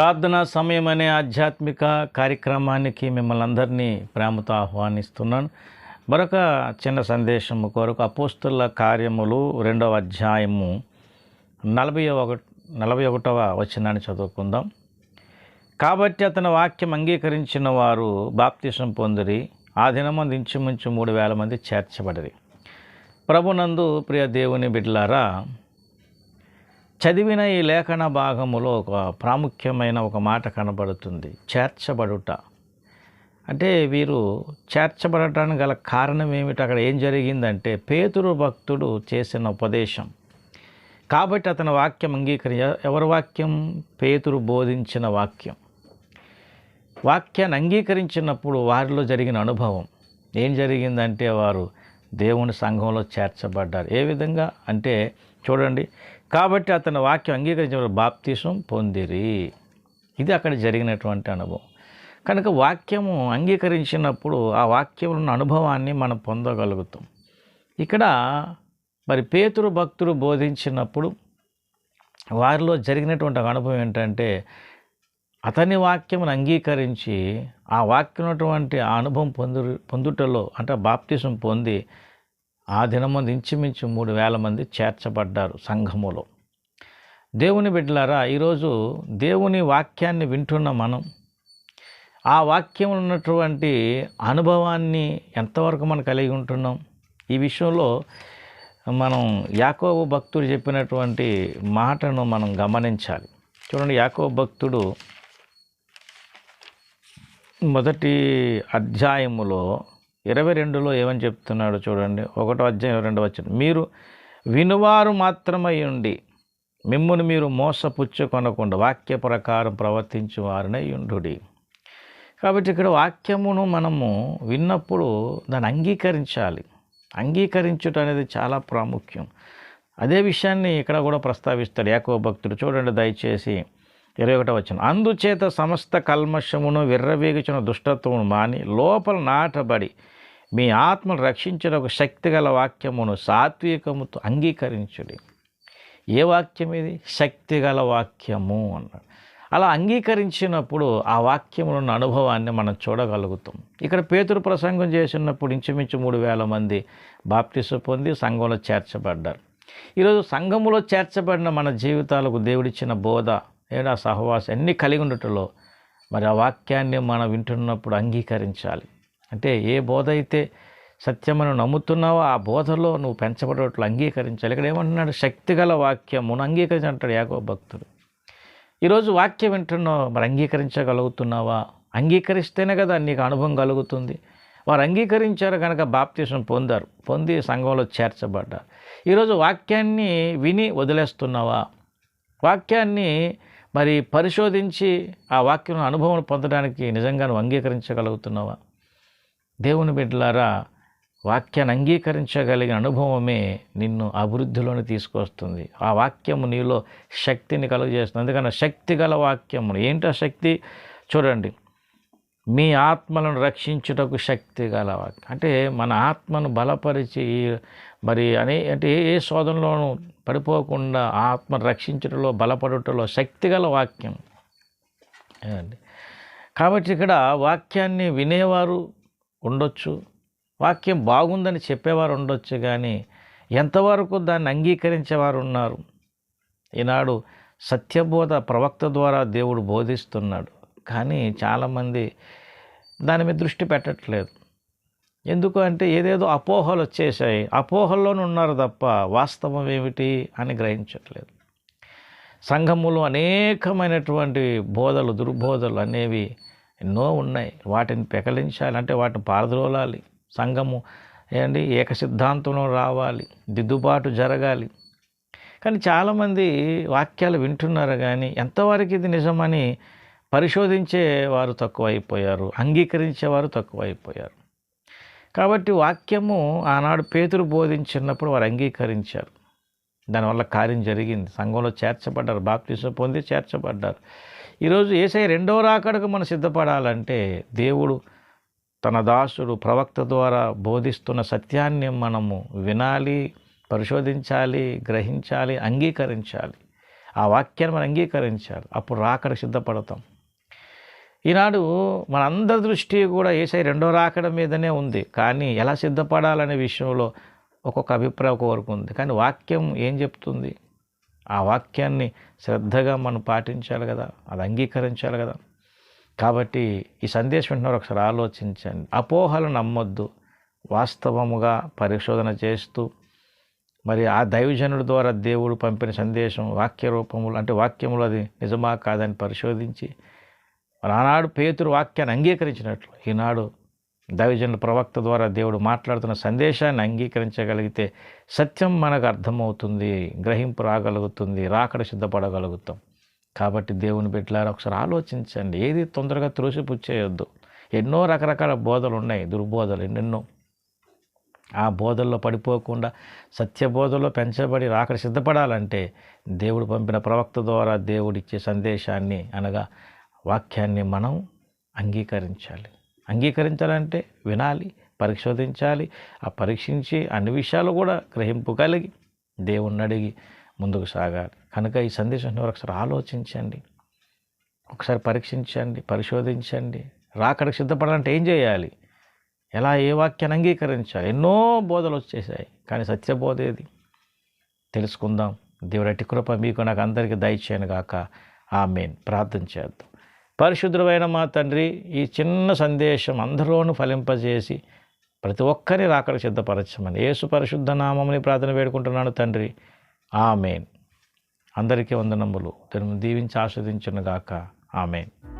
ప్రార్థనా సమయం అనే ఆధ్యాత్మిక కార్యక్రమానికి మిమ్మల్ని అందరినీ ప్రేమతో ఆహ్వానిస్తున్నాను. మరొక చిన్న సందేశము కొరకు అపోస్తుల కార్యములు రెండవ అధ్యాయము నలభై ఒక నలభై ఒకటవ వచనాన్ని చదువుకుందాం. కాబట్టి అతని వాక్యం అంగీకరించిన వారు బాప్తిసం పొందిరి ఆ దినమంది ఇంచుమించు మూడు వేల మంది చేర్చబడిరి. ప్రభునందు ప్రియ దేవుని బిడ్లారా చదివిన ఈ లేఖన భాగములో ఒక ప్రాముఖ్యమైన ఒక మాట కనబడుతుంది చేర్చబడుట. అంటే వీరు చేర్చబడటానికి గల కారణం ఏమిటి? అక్కడ ఏం జరిగిందంటే పేతురు భక్తుడు చేసిన ఉపదేశం. కాబట్టి అతని వాక్యం అంగీకరి ఎవరి వాక్యం? పేతురు బోధించిన వాక్యం. వాక్యాన్ని అంగీకరించినప్పుడు వారిలో జరిగిన అనుభవం. ఏం జరిగిందంటే వారు దేవుని సంఘంలో చేర్చబడ్డారు. ఏ విధంగా? అంటే చూడండి కాబట్టి అతని వాక్యం అంగీకరించిన బాప్తీసం పొందిరి. ఇది అక్కడ జరిగినటువంటి అనుభవం. కనుక వాక్యము అంగీకరించినప్పుడు ఆ వాక్యంలో ఉన్న అనుభవాన్ని మనం పొందగలుగుతాం. ఇక్కడ మరి పేతురు భక్తులు బోధించినప్పుడు వారిలో జరిగినటువంటి అనుభవం ఏంటంటే అతని వాక్యమును అంగీకరించి ఆ వాక్యం ఉన్నటువంటి ఆ అనుభవం పొందు పొందుటలో అంటే బాప్తిసం పొంది ఆ దినమంది ఇంచుమించు మూడు వేల మంది చేర్చబడ్డారు సంఘములో. దేవుని బిడ్డలారా ఈరోజు దేవుని వాక్యాన్ని వింటున్న మనం ఆ వాక్యం ఉన్నటువంటి అనుభవాన్ని ఎంతవరకు మనం కలిగి ఉంటున్నాం? ఈ విషయంలో మనం యాకోబు భక్తుడు చెప్పినటువంటి మాటను మనం గమనించాలి. చూడండి యాకోబు భక్తుడు మొదటి అధ్యాయములో ఇరవై రెండులో ఏమని చెప్తున్నాడు చూడండి. ఒకటో అధ్యాయం ఇరవై రెండు వచ్చిన మీరు వినువారు మాత్రమై ఉండి మిమ్మును మీరు మోసపుచ్చుకొనకుండా వాక్య ప్రకారం ప్రవర్తించు వారినై ఉండుడి. కాబట్టి ఇక్కడ వాక్యమును మనము విన్నప్పుడు దాన్ని అంగీకరించాలి. అంగీకరించుట అనేది చాలా ప్రాముఖ్యం. అదే విషయాన్ని ఇక్కడ కూడా ప్రస్తావిస్తాడు యాకో భక్తుడు. చూడండి దయచేసి ఇరవై ఒకటో వచ్చిన అందుచేత సమస్త కల్మషమును విర్రవేగుచున్న దుష్టత్వమును మాని లోపల నాటబడి మీ ఆత్మను రక్షించిన ఒక శక్తిగల వాక్యమును సాత్వికముతో అంగీకరించుడి. ఏ వాక్యం ఇది? శక్తిగల వాక్యము అన్నాడు. అలా అంగీకరించినప్పుడు ఆ వాక్యములో ఉన్న అనుభవాన్ని మనం చూడగలుగుతాం. ఇక్కడ పేతురు ప్రసంగం చేసినప్పుడు ఇంచుమించు మూడు వేల మంది బాప్తిసు పొంది సంఘంలో చేర్చబడ్డారు. ఈరోజు సంఘములో చేర్చబడిన మన జీవితాలకు దేవుడిచ్చిన బోధ ఏడా సహవాసం అన్నీ కలిగి ఉండటంలో మరి ఆ వాక్యాన్ని మనం వింటున్నప్పుడు అంగీకరించాలి. అంటే ఏ బోధ అయితే సత్యమని నమ్ముతున్నావో ఆ బోధలో నువ్వు పెంచబడేట్లు అంగీకరించాలి. ఇక్కడ ఏమంటున్నాడు? శక్తిగల వాక్యమును అంగీకరించంటాడు యాగో భక్తుడు. ఈరోజు వాక్యం వింటున్నావు మరి అంగీకరించగలుగుతున్నావా? అంగీకరిస్తేనే కదా నీకు అనుభవం కలుగుతుంది. వారు అంగీకరించారు కనుక బాప్తీసం పొందారు. పొంది సంఘంలో చేర్చబడ్డారు. ఈరోజు వాక్యాన్ని విని వదిలేస్తున్నావా? వాక్యాన్ని మరి పరిశోధించి ఆ వాక్యం అనుభవం పొందడానికి నిజంగా నువ్వు అంగీకరించగలుగుతున్నావా? దేవుని బిడ్డలారా వాక్యాన్ని అంగీకరించగలిగిన అనుభవమే నిన్ను అభివృద్ధిలోని తీసుకొస్తుంది. ఆ వాక్యము నీలో శక్తిని కలుగజేస్తుంది. అందుకని శక్తి గల వాక్యము ఏంటో శక్తి? చూడండి. మీ ఆత్మలను రక్షించుటకు శక్తి గల అంటే మన ఆత్మను బలపరిచి మరి అనే అంటే ఏ ఏ శోధనలోనూ పడిపోకుండా ఆత్మను రక్షించడంలో శక్తి గల వాక్యం. కాబట్టి ఇక్కడ వాక్యాన్ని వినేవారు ఉండొచ్చు వాక్యం బాగుందని చెప్పేవారు ఉండొచ్చు కానీ ఎంతవరకు దాన్ని అంగీకరించేవారు ఉన్నారు? ఈనాడు సత్యబోధ ప్రవక్త ద్వారా దేవుడు బోధిస్తున్నాడు. కానీ చాలామంది దాని మీద దృష్టి పెట్టట్లేదు. ఎందుకు అంటే ఏదేదో అపోహలు వచ్చేసాయి అపోహల్లోనే ఉన్నారు తప్ప వాస్తవం ఏమిటి అని గ్రహించట్లేదు. సంఘములో అనేకమైనటువంటి బోధలు దుర్బోధలు అనేవి ఎన్నో ఉన్నాయి. వాటిని పెకలించాలి అంటే వాటిని పారద్రోలాలి. సంఘము ఏంటి? ఏక సిద్ధాంతంలో రావాలి దిద్దుబాటు జరగాలి. కానీ చాలామంది వాక్యాలు వింటున్నారు కానీ ఎంతవరకు ఇది నిజమని పరిశోధించే వారు తక్కువైపోయారు అంగీకరించేవారు తక్కువైపోయారు. కాబట్టి వాక్యము ఆనాడు పేతురు బోధించినప్పుడు వారు అంగీకరించారు. దానివల్ల కార్యం జరిగింది. సంఘంలో చేర్చబడ్డారు బాప్తీసం పొంది చేర్చబడ్డారు. ఈరోజు ఏసై రెండో రాకడకు మనం సిద్ధపడాలంటే దేవుడు తన దాసుడు ప్రవక్త ద్వారా బోధిస్తున్న సత్యాన్ని మనము వినాలి పరిశోధించాలి గ్రహించాలి అంగీకరించాలి. ఆ వాక్యాన్ని మనం అంగీకరించాలి. అప్పుడు రాకడ సిద్ధపడతాం. ఈనాడు మనందరి దృష్టి కూడా ఏసై రెండో రాకడ మీదనే ఉంది. కానీ ఎలా సిద్ధపడాలనే విషయంలో ఒక్కొక్క అభిప్రాయం ఒక్కొక్కరికి ఉంది. కానీ వాక్యం ఏం చెప్తుంది? ఆ వాక్యాన్ని శ్రద్ధగా మనం పాటించాలి కదా అది అంగీకరించాలి కదా. కాబట్టి ఈ సందేశం వింటున్నారు ఒకసారి ఆలోచించండి. అపోహలు నమ్మొద్దు. వాస్తవముగా పరిశోధన చేస్తూ మరి ఆ దైవజనుడి ద్వారా దేవుడు పంపిన సందేశం వాక్య రూపములు అంటే వాక్యములు అది నిజమా కాదని పరిశోధించి మరి ఆనాడు పేతురు వాక్యాన్ని అంగీకరించినట్లు. ఈనాడు దైవజనుల ప్రవక్త ద్వారా దేవుడు మాట్లాడుతున్న సందేశాన్ని అంగీకరించగలిగితే సత్యం మనకు అర్థమవుతుంది గ్రహింపు రాగలుగుతుంది రాకడ సిద్ధపడగలుగుతాం. కాబట్టి దేవుని బిడ్డలారా ఒకసారి ఆలోచించండి. ఏది తొందరగా త్రోసిపుచ్చేయొద్దు ఎన్నో రకరకాల బోధలు ఉన్నాయి దుర్బోధలు ఎన్నెన్నో. ఆ బోధల్లో పడిపోకుండా సత్యబోధలో పెంచబడి రాకడ సిద్ధపడాలంటే దేవుడు పంపిన ప్రవక్త ద్వారా దేవుడిచ్చే సందేశాన్ని అనగా వాక్యాన్ని మనం అంగీకరించాలి. అంగీకరించాలంటే వినాలి పరిశోధించాలి ఆ పరీక్షించి అన్ని విషయాలు కూడా గ్రహింపు కలిగి దేవుణ్ణి అడిగి ముందుకు సాగాలి. కనుక ఈ సందేశం ఒకసారి ఆలోచించండి. ఒకసారి పరీక్షించండి పరిశోధించండి. రాకడకు సిద్ధపడాలంటే ఏం చేయాలి? ఎలా ఏ వాక్యాన్ని అంగీకరించాలి? ఎన్నో బోధలు వచ్చేసాయి కానీ సత్యబోధ ఏది? తెలుసుకుందాం. దేవుడి కృప మీకు నాకు అందరికీ దయచేయను గాక. ఆమెన్. ప్రార్థన చేద్దాం. పరిశుద్ధమైన మా తండ్రి ఈ చిన్న సందేశం అందరిలోనూ ఫలింపజేసి ప్రతి ఒక్కరి రాకడ సిద్ధపరచమని యేసు పరిశుద్ధ నామముని ప్రార్థన వేడుకుంటున్నాను తండ్రి. ఆమెన్. అందరికీ వందనములు. దీవించి ఆస్వాదించును గాక ఆమెన్.